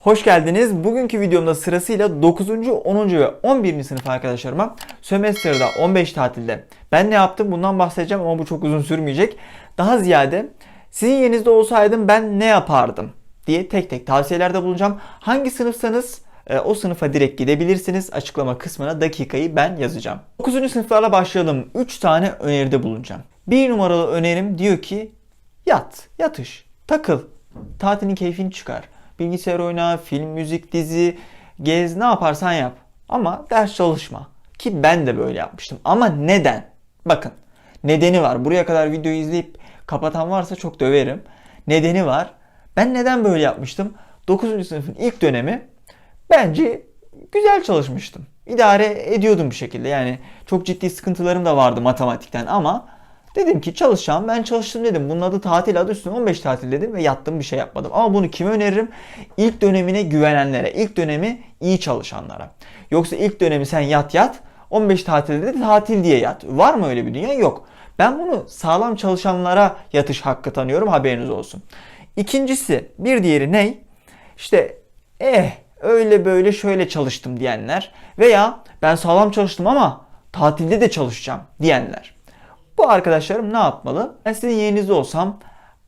Hoş geldiniz. Bugünkü videomda sırasıyla 9. 10. ve 11. sınıf arkadaşlarıma sömestrda 15 tatilde ben ne yaptım bundan bahsedeceğim ama bu çok uzun sürmeyecek. Daha ziyade sizin yerinizde olsaydım ben ne yapardım diye tek tek tavsiyelerde bulunacağım. Hangi sınıfsanız e, o sınıfa direkt gidebilirsiniz. Açıklama kısmına dakikayı ben yazacağım. 9. sınıflarla başlayalım. 3 tane öneride bulunacağım. Bir numaralı önerim diyor ki yat, yatış, takıl. Tatilin keyfini çıkar. Bilgisayar oyna, film, müzik, dizi, gez ne yaparsan yap. Ama ders çalışma. Ki ben de böyle yapmıştım. Ama neden? Bakın nedeni var. Buraya kadar videoyu izleyip kapatan varsa çok döverim. Nedeni var. Ben neden böyle yapmıştım? 9. sınıfın ilk dönemi bence güzel çalışmıştım. İdare ediyordum bir şekilde. Yani çok ciddi sıkıntılarım da vardı matematikten ama dedim ki çalışacağım. Ben çalıştım dedim. Bunun adı tatil adı üstüne 15 tatil dedim ve yattım bir şey yapmadım. Ama bunu kime öneririm? İlk dönemine güvenenlere, ilk dönemi iyi çalışanlara. Yoksa ilk dönemi sen yat yat 15 tatilde de tatil diye yat. Var mı öyle bir dünya? Yok. Ben bunu sağlam çalışanlara yatış hakkı tanıyorum haberiniz olsun. İkincisi bir diğeri ne? İşte eh öyle böyle şöyle çalıştım diyenler veya ben sağlam çalıştım ama tatilde de çalışacağım diyenler. Bu arkadaşlarım ne yapmalı? Ben sizin yerinizde olsam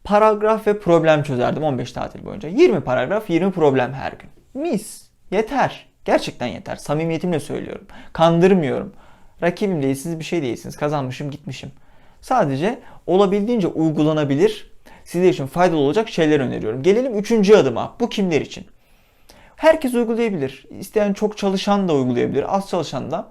paragraf ve problem çözerdim 15 tatil boyunca. 20 paragraf 20 problem her gün. Mis. Yeter. Gerçekten yeter. Samimiyetimle söylüyorum. Kandırmıyorum. Rakibim değilsiniz bir şey değilsiniz. Kazanmışım gitmişim. Sadece olabildiğince uygulanabilir sizler için faydalı olacak şeyler öneriyorum. Gelelim üçüncü adıma. Bu kimler için? Herkes uygulayabilir. İsteyen çok çalışan da uygulayabilir. Az çalışan da.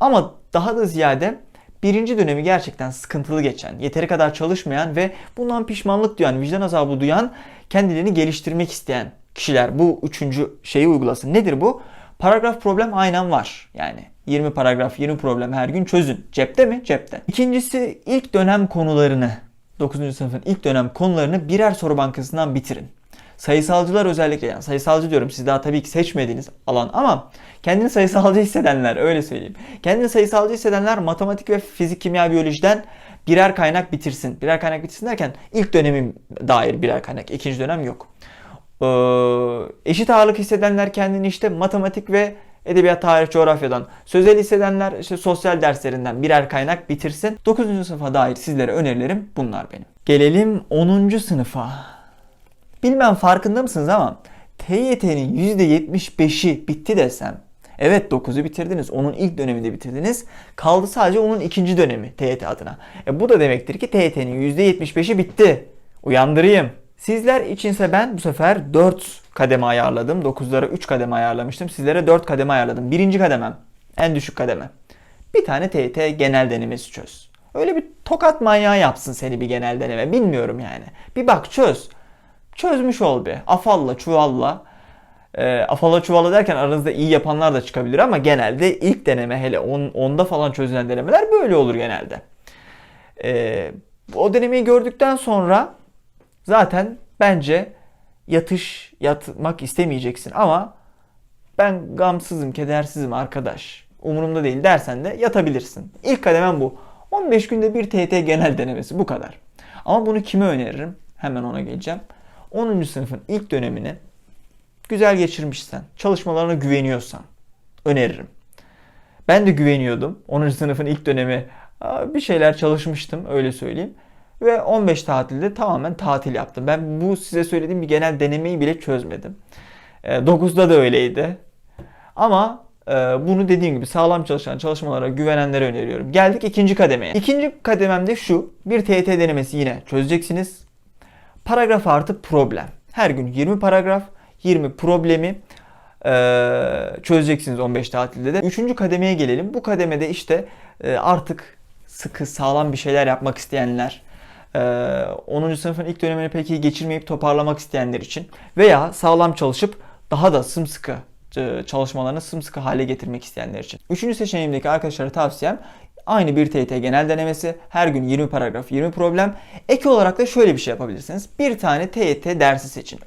Ama daha da ziyade birinci dönemi gerçekten sıkıntılı geçen, yeteri kadar çalışmayan ve bundan pişmanlık duyan, vicdan azabı duyan, kendilerini geliştirmek isteyen kişiler bu üçüncü şeyi uygulasın. Nedir bu? Paragraf problem aynen var. Yani 20 paragraf 20 problem her gün çözün. Cepte mi? Cepte. İkincisi ilk dönem konularını 9. sınıfın ilk dönem konularını birer soru bankasından bitirin. Sayısalcılar özellikle yani sayısalcı diyorum siz daha tabii ki seçmediğiniz alan ama kendini sayısalcı hissedenler öyle söyleyeyim. Kendini sayısalcı hissedenler matematik ve fizik, kimya, biyolojiden birer kaynak bitirsin. Birer kaynak bitirsin derken ilk dönemin dair birer kaynak. ikinci dönem yok. Ee, eşit ağırlık hissedenler kendini işte matematik ve edebiyat, tarih, coğrafyadan, sözel hissedenler işte sosyal derslerinden birer kaynak bitirsin. 9. sınıfa dair sizlere önerilerim bunlar benim. Gelelim 10. sınıfa. Bilmem farkında mısınız ama TYT'nin %75'i bitti desem. Evet 9'u bitirdiniz. Onun ilk döneminde bitirdiniz. Kaldı sadece onun ikinci dönemi TYT adına. E bu da demektir ki TYT'nin %75'i bitti. Uyandırayım. Sizler içinse ben bu sefer 4 kademe ayarladım. 9'lara 3 kademe ayarlamıştım. Sizlere 4 kademe ayarladım. Birinci kademem. En düşük kademe. Bir tane TYT genel denemesi çöz. Öyle bir tokat manyağı yapsın seni bir genel deneme. Bilmiyorum yani. Bir bak çöz. Çözmüş ol be. Afalla, çuvalla. E, afalla çuvalla derken aranızda iyi yapanlar da çıkabilir ama genelde ilk deneme hele on, onda falan çözülen denemeler böyle olur genelde. E, o denemeyi gördükten sonra zaten bence yatış yatmak istemeyeceksin ama ben gamsızım, kedersizim arkadaş. Umurumda değil dersen de yatabilirsin. İlk kademem bu. 15 günde bir TYT genel denemesi bu kadar. Ama bunu kime öneririm? Hemen ona geleceğim. 10. sınıfın ilk dönemini güzel geçirmişsen, çalışmalarına güveniyorsan öneririm. Ben de güveniyordum. 10. sınıfın ilk dönemi bir şeyler çalışmıştım öyle söyleyeyim. Ve 15 tatilde tamamen tatil yaptım. Ben bu size söylediğim bir genel denemeyi bile çözmedim. 9'da da öyleydi. Ama e, bunu dediğim gibi sağlam çalışan çalışmalara güvenenlere öneriyorum. Geldik ikinci kademeye. İkinci kadememde şu. Bir TYT denemesi yine çözeceksiniz. Paragraf artı problem. Her gün 20 paragraf, 20 problemi e, çözeceksiniz 15 tatilde de. Üçüncü kademeye gelelim. Bu kademede işte e, artık sıkı sağlam bir şeyler yapmak isteyenler, e, 10. sınıfın ilk dönemini peki geçirmeyip toparlamak isteyenler için veya sağlam çalışıp daha da sımsıkı e, çalışmalarını sımsıkı hale getirmek isteyenler için. Üçüncü seçeneğimdeki arkadaşlara tavsiyem Aynı bir TYT genel denemesi. Her gün 20 paragraf 20 problem. Ek olarak da şöyle bir şey yapabilirsiniz. Bir tane TYT dersi seçin.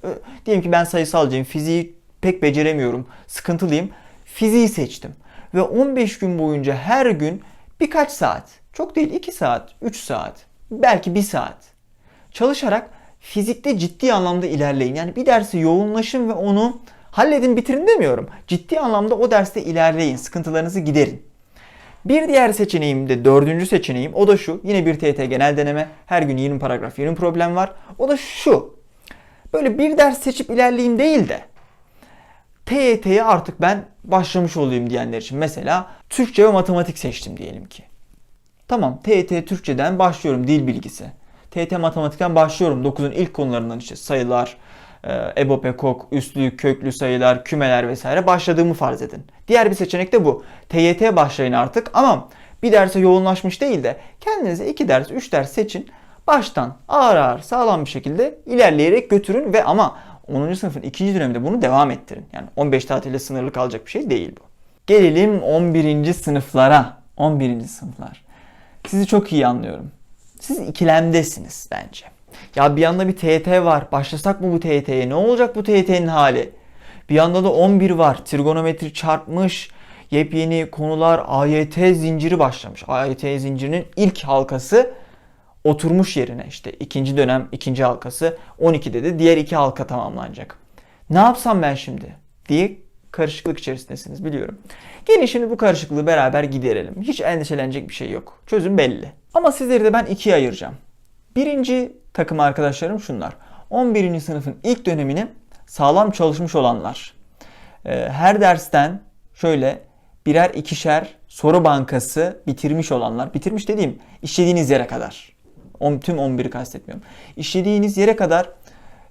Diyelim ki ben sayısalcıyım. Fiziği pek beceremiyorum. Sıkıntılıyım. Fiziği seçtim. Ve 15 gün boyunca her gün birkaç saat. Çok değil 2 saat, 3 saat. Belki 1 saat. Çalışarak fizikte ciddi anlamda ilerleyin. Yani bir dersi yoğunlaşın ve onu Halledin bitirin demiyorum. Ciddi anlamda o derste ilerleyin. Sıkıntılarınızı giderin. Bir diğer seçeneğim de dördüncü seçeneğim o da şu. Yine bir TYT genel deneme. Her gün 20 paragraf 20 problem var. O da şu. Böyle bir ders seçip ilerleyeyim değil de TYT'ye artık ben başlamış olayım diyenler için. Mesela Türkçe ve matematik seçtim diyelim ki. Tamam TYT Türkçeden başlıyorum dil bilgisi. TYT matematikten başlıyorum 9'un ilk konularından işte sayılar, e, EBOB, EKOK, üslü, köklü sayılar, kümeler vesaire başladığımı farz edin. Diğer bir seçenek de bu. TYT başlayın artık ama bir derse yoğunlaşmış değil de kendinize 2 ders, 3 ders seçin. Baştan ağır ağır sağlam bir şekilde ilerleyerek götürün ve ama 10. sınıfın ikinci döneminde bunu devam ettirin. Yani 15 tatille sınırlı kalacak bir şey değil bu. Gelelim 11. sınıflara. 11. sınıflar. Sizi çok iyi anlıyorum. Siz ikilemdesiniz bence. Ya bir yanda bir TYT var. Başlasak mı bu TYT'ye? Ne olacak bu TYT'nin hali? Bir yanda da 11 var. Trigonometri çarpmış. Yepyeni konular AYT zinciri başlamış. AYT zincirinin ilk halkası oturmuş yerine işte ikinci dönem ikinci halkası 12'de de diğer iki halka tamamlanacak. Ne yapsam ben şimdi diye karışıklık içerisindesiniz biliyorum. Gelin şimdi bu karışıklığı beraber giderelim. Hiç endişelenecek bir şey yok. Çözüm belli. Ama sizleri de ben ikiye ayıracağım. Birinci takım arkadaşlarım şunlar. 11. sınıfın ilk dönemini sağlam çalışmış olanlar. Ee, Her dersten şöyle birer ikişer soru bankası bitirmiş olanlar. Bitirmiş dediğim işlediğiniz yere kadar. Tüm 11'i kastetmiyorum. İşlediğiniz yere kadar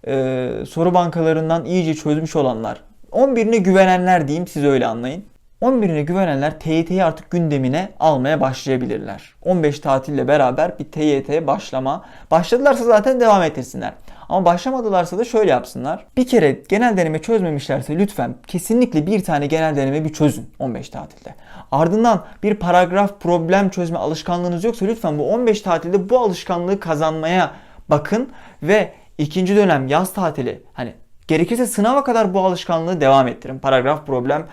e, soru bankalarından iyice çözmüş olanlar. 11'ine güvenenler diyeyim siz öyle anlayın. 11'ine güvenenler TYT'yi artık gündemine almaya başlayabilirler. 15 tatille beraber bir TYT başlama. Başladılarsa zaten devam ettirsinler. Ama başlamadılarsa da şöyle yapsınlar. Bir kere genel deneme çözmemişlerse lütfen kesinlikle bir tane genel deneme bir çözün 15 tatilde. Ardından bir paragraf problem çözme alışkanlığınız yoksa lütfen bu 15 tatilde bu alışkanlığı kazanmaya bakın ve ikinci dönem yaz tatili hani gerekirse sınava kadar bu alışkanlığı devam ettirin. Paragraf problem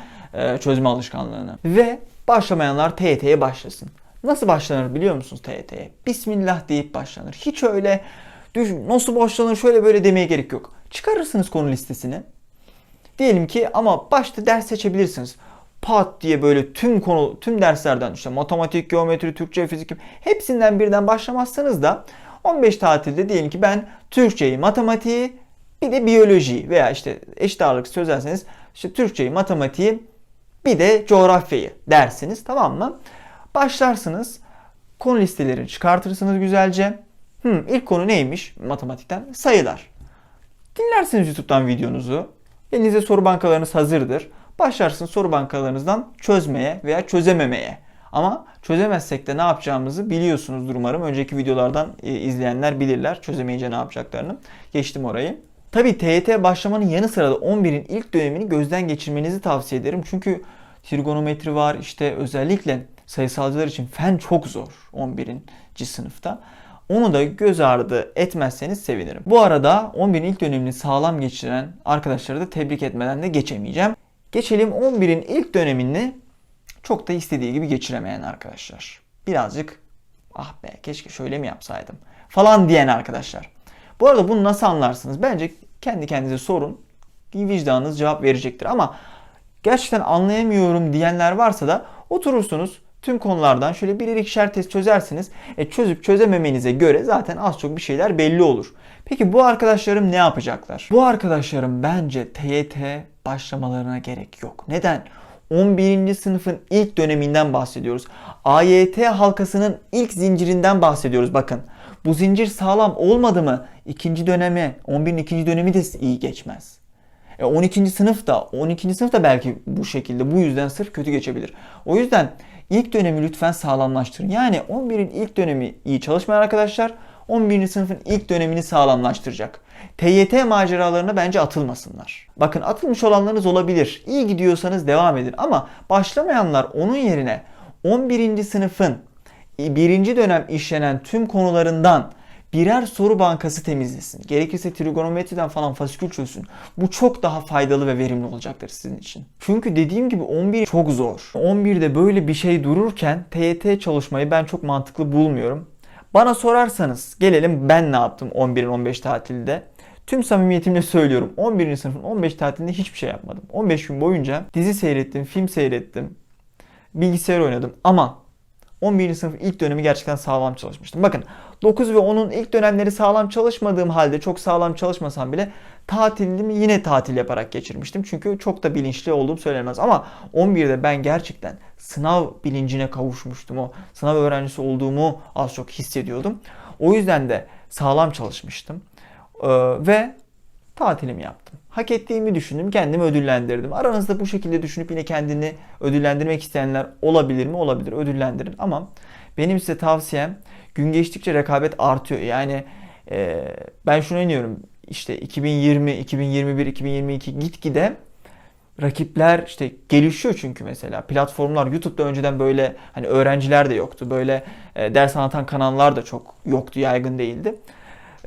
çözme alışkanlığını. Ve başlamayanlar TYT'ye başlasın. Nasıl başlanır biliyor musunuz TYT'ye? Bismillah deyip başlanır. Hiç öyle nasıl başlanır şöyle böyle demeye gerek yok. Çıkarırsınız konu listesini. Diyelim ki ama başta ders seçebilirsiniz. Pat diye böyle tüm konu tüm derslerden işte matematik, geometri, Türkçe, fizik hepsinden birden başlamazsanız da 15 tatilde diyelim ki ben Türkçeyi, matematiği bir de biyolojiyi veya işte eşit ağırlık çözerseniz işte Türkçeyi, matematiği bir de coğrafyayı dersiniz tamam mı? Başlarsınız konu listelerini çıkartırsınız güzelce. Hmm, ilk konu neymiş matematikten? Sayılar. Dinlersiniz YouTube'dan videonuzu. Elinizde soru bankalarınız hazırdır. Başlarsınız soru bankalarınızdan çözmeye veya çözememeye. Ama çözemezsek de ne yapacağımızı biliyorsunuzdur umarım. Önceki videolardan e, izleyenler bilirler çözemeyince ne yapacaklarını. Geçtim orayı. Tabi TYT başlamanın yanı sıra da 11'in ilk dönemini gözden geçirmenizi tavsiye ederim. Çünkü trigonometri var işte özellikle sayısalcılar için fen çok zor 11. sınıfta. Onu da göz ardı etmezseniz sevinirim. Bu arada 11'in ilk dönemini sağlam geçiren arkadaşları da tebrik etmeden de geçemeyeceğim. Geçelim 11'in ilk dönemini çok da istediği gibi geçiremeyen arkadaşlar. Birazcık ah be keşke şöyle mi yapsaydım falan diyen arkadaşlar. Bu arada bunu nasıl anlarsınız? Bence kendi kendinize sorun. Vicdanınız cevap verecektir. Ama gerçekten anlayamıyorum diyenler varsa da oturursunuz tüm konulardan şöyle bir ikişer test çözersiniz. E çözüp çözememenize göre zaten az çok bir şeyler belli olur. Peki bu arkadaşlarım ne yapacaklar? Bu arkadaşlarım bence TYT başlamalarına gerek yok. Neden? 11. sınıfın ilk döneminden bahsediyoruz. AYT halkasının ilk zincirinden bahsediyoruz bakın. Bu zincir sağlam olmadı mı ikinci dönemi, 11'in ikinci dönemi de iyi geçmez. E 12. sınıf da 12. sınıf da belki bu şekilde bu yüzden sırf kötü geçebilir. O yüzden ilk dönemi lütfen sağlamlaştırın. Yani 11'in ilk dönemi iyi çalışmayan arkadaşlar 11. sınıfın ilk dönemini sağlamlaştıracak. TYT maceralarına bence atılmasınlar. Bakın atılmış olanlarınız olabilir. İyi gidiyorsanız devam edin ama başlamayanlar onun yerine 11. sınıfın birinci dönem işlenen tüm konularından birer soru bankası temizlesin. Gerekirse trigonometriden falan fasikül çözsün. Bu çok daha faydalı ve verimli olacaktır sizin için. Çünkü dediğim gibi 11 çok zor. 11'de böyle bir şey dururken TYT çalışmayı ben çok mantıklı bulmuyorum. Bana sorarsanız gelelim ben ne yaptım 11-15 tatilde. Tüm samimiyetimle söylüyorum 11. sınıfın 15 tatilinde hiçbir şey yapmadım. 15 gün boyunca dizi seyrettim, film seyrettim, bilgisayar oynadım ama 11. sınıf ilk dönemi gerçekten sağlam çalışmıştım. Bakın 9 ve 10'un ilk dönemleri sağlam çalışmadığım halde çok sağlam çalışmasam bile tatilimi yine tatil yaparak geçirmiştim. Çünkü çok da bilinçli olduğum söylenemez. Ama 11'de ben gerçekten sınav bilincine kavuşmuştum. O sınav öğrencisi olduğumu az çok hissediyordum. O yüzden de sağlam çalışmıştım. Ee, ve tatilimi yaptım. Hak ettiğimi düşündüm, kendimi ödüllendirdim. Aranızda bu şekilde düşünüp yine kendini ödüllendirmek isteyenler olabilir mi? Olabilir, ödüllendirin. Ama benim size tavsiyem gün geçtikçe rekabet artıyor. Yani e, ben şuna inanıyorum. İşte 2020, 2021, 2022 gitgide rakipler işte gelişiyor çünkü mesela platformlar YouTube'da önceden böyle hani öğrenciler de yoktu. Böyle e, ders anlatan kanallar da çok yoktu, yaygın değildi.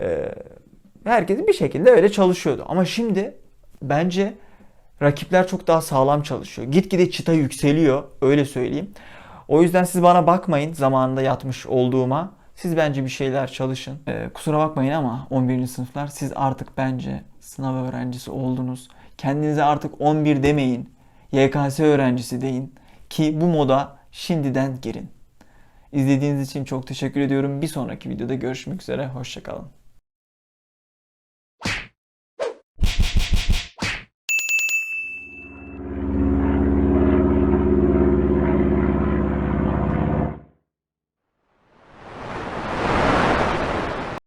E, herkes bir şekilde öyle çalışıyordu. Ama şimdi bence rakipler çok daha sağlam çalışıyor. Gitgide çıta yükseliyor öyle söyleyeyim. O yüzden siz bana bakmayın zamanında yatmış olduğuma. Siz bence bir şeyler çalışın. Ee, kusura bakmayın ama 11. sınıflar siz artık bence sınav öğrencisi oldunuz. Kendinize artık 11 demeyin. YKS öğrencisi deyin. Ki bu moda şimdiden girin. İzlediğiniz için çok teşekkür ediyorum. Bir sonraki videoda görüşmek üzere. Hoşçakalın.